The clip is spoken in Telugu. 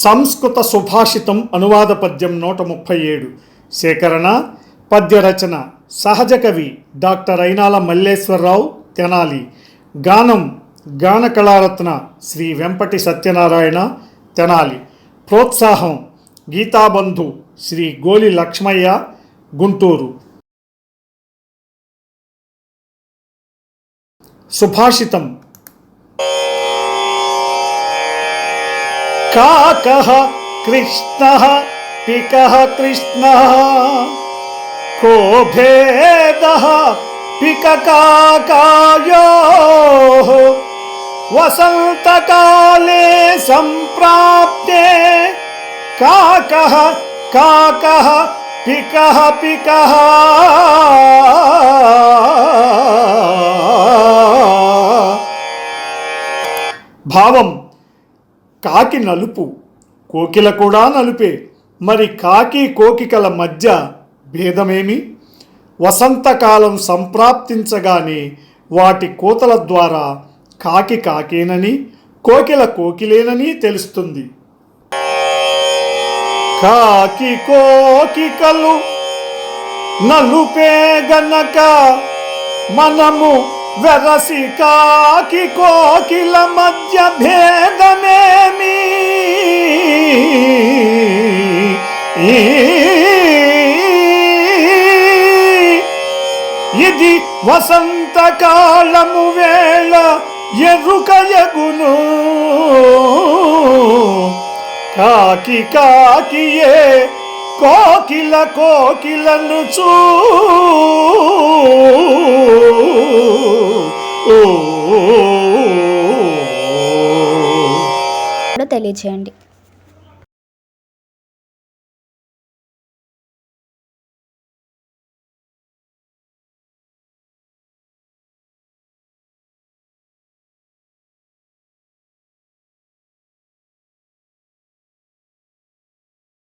సంస్కృత సుభాషితం అనువాద పద్యం నూట ముప్పై ఏడు సేకరణ పద్య రచన సహజ కవి డాక్టర్ అయినాల మల్లేశ్వరరావు తెనాలి. గానం గాన కళారత్న శ్రీ వెంపటి సత్యనారాయణ తెనాలి. ప్రోత్సాహం గీతాబంధు శ్రీ గోలి లక్ష్మయ్య గుంటూరు. సుభాషితం काकः कृष्णः पिकः कृष्णः। को भेदः पिककाकायोः। वसन्तकाले सम्प्राप्ते काकः काकः पिकः पिकः। భావం కాకి నలుపు కోకిల కూడా నలుపే. మరి కాకి కోకికల మధ్య భేదమేమి? వసంతకాలం సంప్రాప్తించగానే వాటి కోతల ద్వారా కాకి కాకేనని కోకిల కోకిలేనని తెలుస్తుంది. కాకి కోకికలు నలుపే గనక మనము వెరసి కాకి కోకిల మధ్య భేదమేమి? ఇది వసంతకాలము వేళ ఎరుకయగును కాకి కాకియే కోకిల కోకిలను చూ తెలియజేయండి